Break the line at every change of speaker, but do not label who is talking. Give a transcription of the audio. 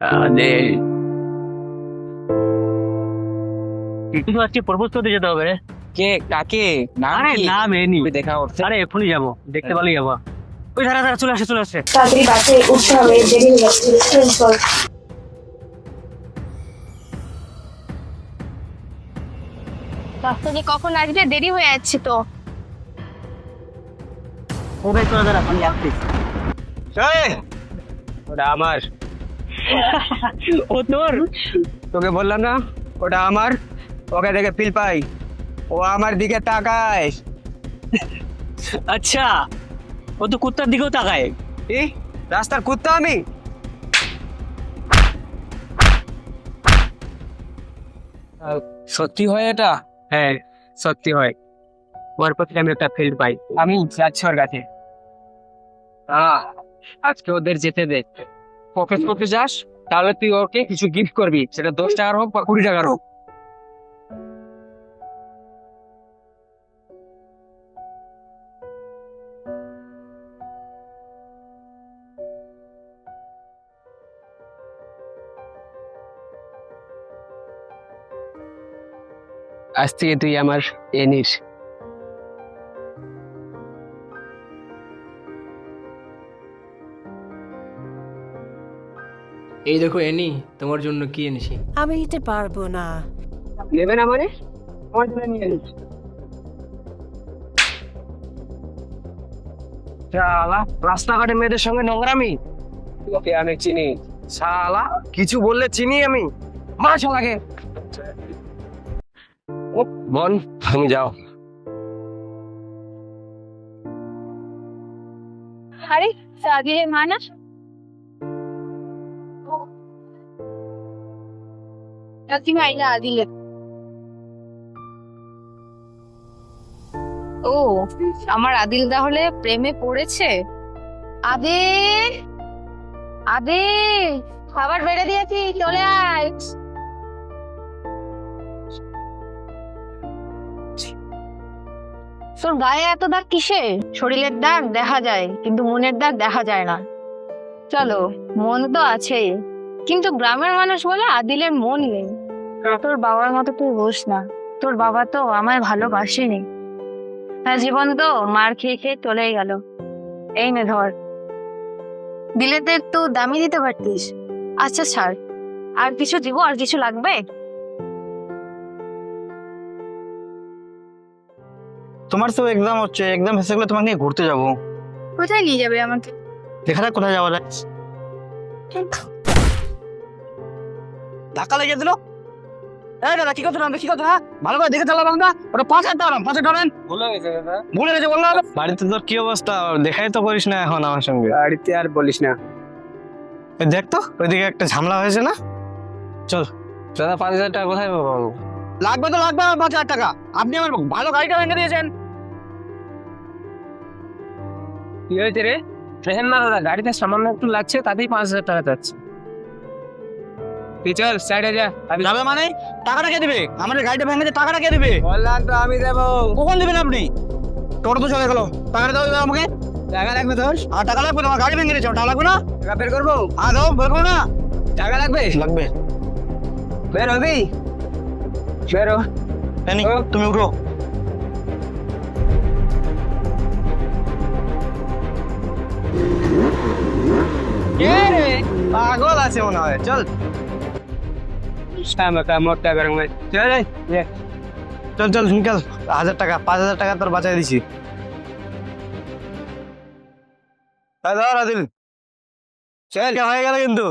আদিল কিন্তু আজকে প্রপোজ করতে যেতে হবে
কে? কাকে? নাম
আরে
কি?
না মেনি
তুমি দেখা করতে।
আরে এক্ষুনি যাব। দেখতে পারলেই যাব। ওই ধারা ধারা চলে আসে চলে আসে।
তাড়াতাড়ি বাসে উঠতে হবে দেরি হয়ে যাচ্ছে রেস্টুরেন্ট চল
বাস কখন আসবে? দেরি হয়ে যাচ্ছে তো।
ও ভাই তোরা দাঁড়া আমি আসছি
ওটা আমার।
ও তোর
তোকে বললাম না ওটা আমার। ওকে দেখে ফিল পাই। ও আমার দিকে তাকায়।
আচ্ছা ও তো কুত্তার দিকেও তাকায়।
কি? রাস্তার কুত্তা আমি? আহ, সত্যি হয় এটা? হ্যাঁ সত্যি হয়। ওর প্রতি আমি একটা ফিল্ড পাই। আমি যাচ্ছি ওর কাছে। আহ, আজকে ওদের যেতে দে। প্রপোজ করতে যাস, তাহলে তুই ওকে কিছু গিফট করবি। সেটা দশ টাকার হোক বা কুড়ি টাকার হোক। আজ থেকে তুই আমার এনিস
এই দেখো এনি তোমার জন্য কি এনেছি?
আমি নিতে পারব না।
নেবে না মানে? আমার জন্য নিয়ে নিস শালা রাস্তাঘাটে মেয়েদের সঙ্গে নোংরামি? ওকে আমি চিনি। শালা কিছু বললে চিনি আমি। মা শালাকে। ও বল তুমি যাও।
আরে আদিলের মা তুমি আইলা আদিলে ও, আমার আদিল তাহলে প্রেমে পড়েছে? আদে আদে, খাবার বেড়ে দিয়েছি, চলে আয়। তোর গায়ে এত দাগ কিসে? শরীরের দাগ দেখা যায়, কিন্তু মনের দাগ দেখা যায় না। চলো, মন তো আছেই। কিন্তু গ্রামের মানুষ বলে আদিলের মন নেই। তোর বাবার মতো তুই বস না। তোর বাবা তো আমায় ভালোবাসেনি। হ্যাঁ জীবন তো মার খেয়ে খেয়ে চলেই গেল। এই নে ধর। দিলে তো দামি দিতে পারতিস। আচ্ছা ছাড়। আর কিছু দিব আর কিছু লাগবে?
তোমার তো এক্সাম হচ্ছে। এক্সাম শেষ হলে তোমাকে নিয়ে ঘুরতে যাব।
কোথায় নিয়ে যাবে আমাকে?
দেখা যাক কোথায় যাওয়া যায়? ধাক্কা লেগে দিল এই দাদা কি করতে কি করতে হ্যাঁ? ভালো করে দেখে চালালাম না? ওটা পাঁচ হাজার টাকা পাঁচ হাজার টাকা
ভুলে গেছে দাদা।
ভুলে গেছে বললাম। বাড়িতে তোর কি অবস্থা? দেখাই তো করিস না এখন আমার সঙ্গে।
বাড়িতে আর বলিস না।
দেখ তো ওইদিকে একটা ঝামেলা হয়েছে না? চল।
দাদা পাঁচ হাজার টাকা কোথায় পাবো
লাগবে তো লাগবে আমার পাঁচ হাজার টাকা। আপনি আমার ভালো গাড়িটা ভেঙে দিয়েছেন।
কি হয়েছে রে? ট্রেন না দাদা গাড়িতে সামান্য একটু লাগছে তাতেই পাঁচ হাজার টাকা যাচ্ছে। তুই চল সাইডে যা। আমি
যাবে মানে? টাকাটা কে দিবে? আমাদের গাড়িটা ভেঙেছে টাকাটা কে দিবে?
বললাম তো আমি দেবো।
কখন দিবেন আপনি? টোটো তো চলে গেল। টাকাটা দাও এবার আমাকে।
টাকা লাগবে তোর
আর টাকা লাগবে তোমার গাড়ি ভেঙে গেছে টাকা লাগবে না?
টাকা বের করব?
আর দাও বের করো না।
টাকা লাগবে?
লাগবে।
বের হবি? বের।
তুমি উঠো। পাগল আছে মনে হয়। চল।
শামকা মোটা গরম চল রে ये
চল চল নিকাল হাজার টাকা, পাঁচ হাজার টাকা তোর বাঁচাই দিছি। এই ধর আদিল
চল
কে হয়ে গেল কিন্তু।